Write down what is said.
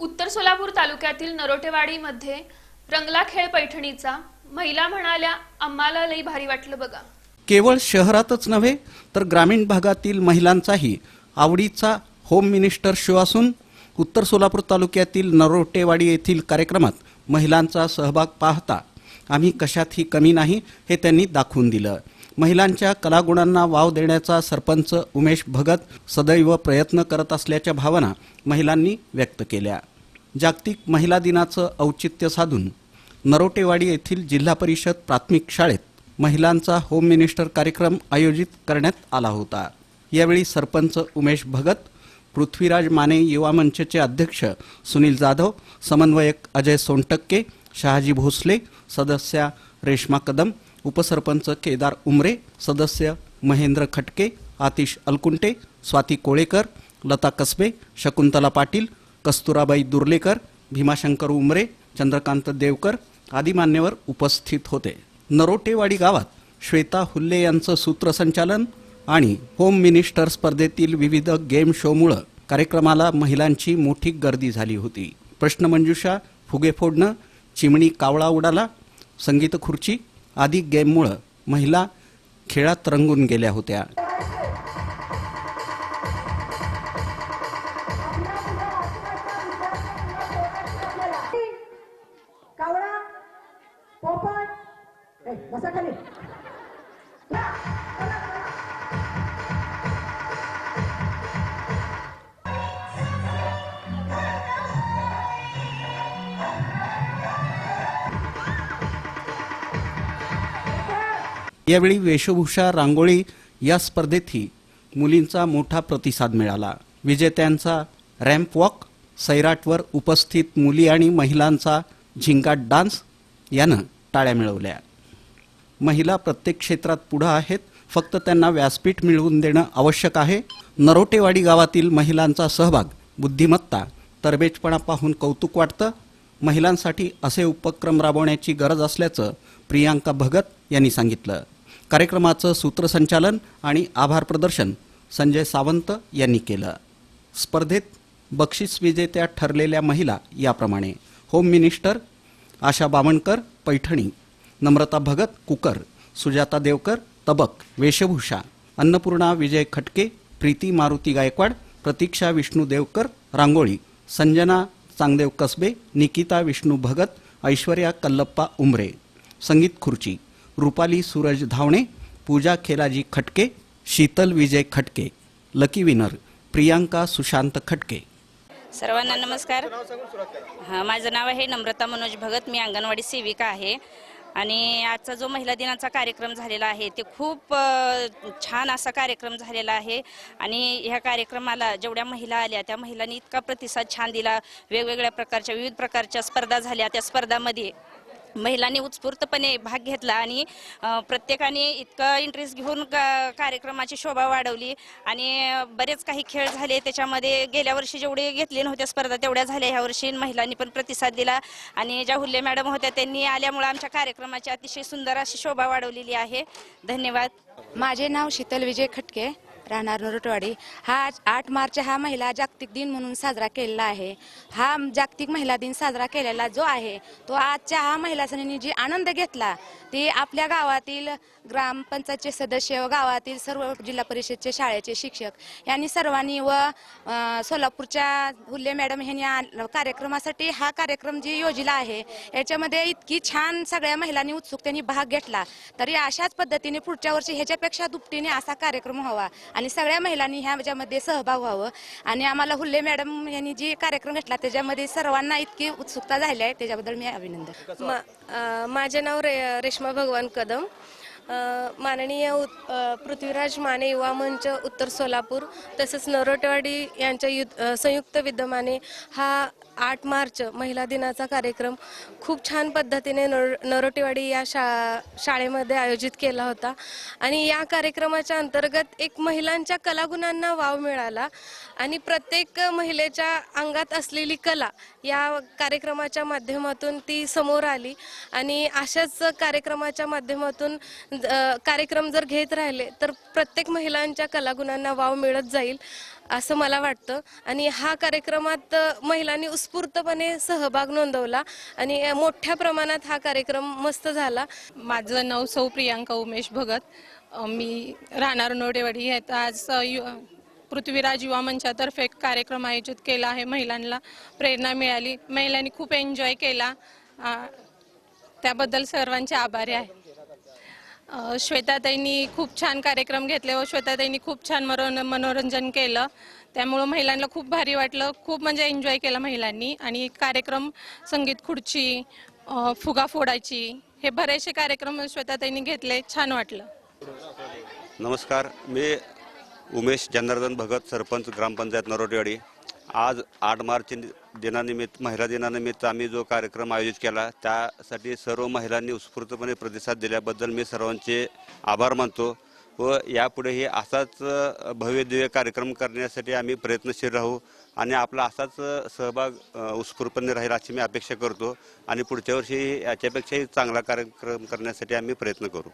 उत्तर सोलापूर तालुक्यातील नरोटेवाडीमध्ये रंगला खेळ पैठणीचा महिला म्हणाल्या आम्हाला लई भारी वाटलं बघा. केवळ शहरातच नव्हे तर ग्रामीण भागातील महिलांचाही आवडीचा होम मिनिस्टर शो असून उत्तर सोलापूर तालुक्यातील नरोटेवाडी येथील कार्यक्रमात महिलांचा सहभाग पाहता आम्ही कशातही कमी नाही हे त्यांनी दाखवून दिलं. महिलांच्या कलागुणांना वाव देण्याचा सरपंच उमेश भगत सदैव प्रयत्न करत असल्याच्या भावना महिलांनी व्यक्त केल्या. जागतिक महिला दिनाचं औचित्य साधून नरोटेवाडी येथील जिल्हा परिषद प्राथमिक शाळेत महिलांचा होम मिनिस्टर कार्यक्रम आयोजित करण्यात आला होता. यावेळी सरपंच उमेश भगत पृथ्वीराज माने युवा मंचचे अध्यक्ष सुनील जाधव समन्वयक अजय सोनटक्के शहाजी भोसले सदस्या रेश्मा कदम उपसरपंच केदार उमरे सदस्य महेंद्र खटके आतिश अलकुंटे स्वाती कोळेकर लता कसबे शकुंतला पाटील कस्तुराबाई दुर्लेकर भीमाशंकर उमरे चंद्रकांत देवकर आदी मान्यवर उपस्थित होते. नरोटेवाडी गावात श्वेता हुल्ले यांचं सूत्रसंचालन आणि होम मिनिस्टर स्पर्धेतील विविध गेम शोमुळं कार्यक्रमाला महिलांची मोठी गर्दी झाली होती. प्रश्नमंजुषा फुगे फोडणं चिमणी कावळा उडाला संगीत खुर्ची आदी गेममुळं महिला खेळात रंगून गेल्या होत्या. कावळा पोपट यावेळी वेशभूषा रांगोळी या स्पर्धेतही मुलींचा मोठा प्रतिसाद मिळाला. विजेत्यांचा रॅम्प वॉक सैराटवर उपस्थित मुली आणि महिलांचा झिंगाट डान्स यानं टाळ्या मिळवल्या. महिला प्रत्येक क्षेत्रात पुढं आहेत फक्त त्यांना व्यासपीठ मिळवून देणं आवश्यक आहे. नरोटेवाडी गावातील महिलांचा सहभाग बुद्धिमत्ता तरबेजपणा पाहून कौतुक वाटतं. महिलांसाठी असे उपक्रम राबवण्याची गरज असल्याचं प्रियांका भगत यांनी सांगितलं. कार्यक्रमाचं सूत्रसंचालन आणि आभार प्रदर्शन संजय सावंत यांनी केलं. स्पर्धेत बक्षीस विजेत्या ठरलेल्या महिला याप्रमाणे home minister Asha Bamankar Paithani Namrata Bhagat cooker Sujata Devkar तबक वेशभूषा अन्नपूर्णा विजय खटके प्रीती मारुती गायकवाड प्रतीक्षा विष्णू देवकर रांगोळी संजना चांगदेव कसबे निकिता विष्णू भगत ऐश्वर्या कल्लप्पा उमरे संगीत खुर्ची रुपाली सूरज धावणे पूजा खेलाजी खटके शीतल विजय खटके लकी विनर प्रियांका सुशांत खटके. सर्वांना नमस्कार. हां माझं नाव आहे नम्रता मनोज भगत मी अंगणवाडी सेविका आहे. आणि आजचा जो महिला दिनाचा कार्यक्रम झालेला आहे ते खूप छान असा कार्यक्रम झालेला आहे. आणि ह्या कार्यक्रमाला जेवढ्या महिला आल्या त्या महिलांनी इतका प्रतिसाद छान दिला. वेगवेगळ्या प्रकारच्या विविध प्रकारच्या स्पर्धा झाल्या. त्या स्पर्धामध्ये महिलांनी उत्स्फूर्तपणे भाग घेतला आणि प्रत्येकाने इतकं इंटरेस्ट घेऊन का- कार्यक्रमाची शोभा वाढवली आणि बरेच काही खेळ झाले. त्याच्यामध्ये गेल्या वर्षी जेवढे घेतले नव्हत्या स्पर्धा तेवढ्या झाल्या. ह्या वर्षी महिलांनी पण प्रतिसाद दिला आणि ज्या हुल्ले मॅडम होत्या त्यांनी आल्यामुळे आमच्या कार्यक्रमाची अतिशय सुंदर अशी शोभा वाढवलेली आहे. धन्यवाद. माझे नाव शीतल विजय खटके. राहणार नरटवाडी. हा आठ मार्च हा महिला जागतिक दिन म्हणून साजरा केलेला आहे. हा जागतिक महिला दिन साजरा केलेला जो आहे तो आजच्या हा महिला सणांनी जी आनंद घेतला ती आपल्या गावातील ग्रामपंचायतचे सदस्य व गावातील सर्व जिल्हा परिषदचे शाळेचे शिक्षक यांनी सर्वांनी व सोलापूरच्या हुल्ले मॅडम यांनी आ- कार्यक्रमासाठी हा कार्यक्रम जी योजिला आहे याच्यामध्ये इतकी छान सगळ्या महिलांनी उत्सुकतेने भाग घेतला. तरी अशाच पद्धतीने पुढच्या वर्षी ह्याच्यापेक्षा दुपटीने असा कार्यक्रम व्हावा. आणि सगळ्या महिलांनी ह्याच्यामध्ये सहभाग व्हावं. आणि आम्हाला हुल्ले मॅडम यांनी जे कार्यक्रम घेतला त्याच्यामध्ये सर्वांना इतकी उत्सुकता झाली आहे. त्याच्याबद्दल मी अभिनंदन माझे नाव रे रेश्मा भगवान कदम. माननीय पृथ्वीराज माने युवा मंच उत्तर सोलापूर तसेच नरोटवाडी यांच्या युत संयुक्त विद्यमाने हा आठ मार्च महिला दिनाचा कार्यक्रम खूप छान पद्धतीने नर नरोटेवाडी या शा शाळेमध्ये आयोजित केला होता. आणि या कार्यक्रमाच्या अंतर्गत एक महिलांच्या कलागुणांना वाव मिळाला आणि प्रत्येक महिलेच्या अंगात असलेली कला या कार्यक्रमाच्या माध्यमातून ती समोर आली. आणि अशाच कार्यक्रमाच्या माध्यमातून ज- कार्यक्रम जर घेत राहिले तर प्रत्येक महिलांच्या कलागुणांना वाव मिळत जाईल असं मला वाटतं. आणि हा कार्यक्रमात महिलांनी उत्स्फूर्तपणे सहभाग नोंदवला आणि मोठ्या प्रमाणात हा कार्यक्रम मस्त झाला. माझं नाव सौ प्रियांका उमेश भगत. मी राहणार नोडेवाडी. आहेत आज यु- पृथ्वीराज युवा मंचातर्फे एक कार्यक्रम आयोजित केला आहे. महिलांना प्रेरणा मिळाली. महिलांनी खूप एन्जॉय केला. त्याबद्दल सर्वांचे आभारी आहे. श्वेताताईंनी खूप छान कार्यक्रम घेतले व श्वेताताईंनी खूप छान मनो मनोरंजन केलं. त्यामुळं महिलांना खूप भारी वाटलं. खूप म्हणजे एन्जॉय केला महिलांनी. आणि कार्यक्रम संगीत खुर्ची फुगा फोडायची हे बरेचसे कार्यक्रम श्वेताताईंनी घेतले. छान वाटलं. नमस्कार. मी उमेश जनार्दन भगत सरपंच ग्रामपंचायत नरोटेवाडी. आज आठ मार्च दिनानिमित्त महिला दिनानिमित्त आम्ही जो कार्यक्रम आयोजित केला त्यासाठी सर्व महिलांनी उत्स्फूर्तपणे प्रतिसाद दिल्याबद्दल मी सर्वांचे आभार मानतो व यापुढेही असाच भव्यदिव्य कार्यक्रम करण्यासाठी आम्ही प्रयत्नशील राहू आणि आपला असाच सहभाग उत्स्फूर्तपणे राहील अशी मी अपेक्षा करतो आणि पुढच्या वर्षी याच्यापेक्षाही चांगला कार्यक्रम करण्यासाठी आम्ही प्रयत्न करू.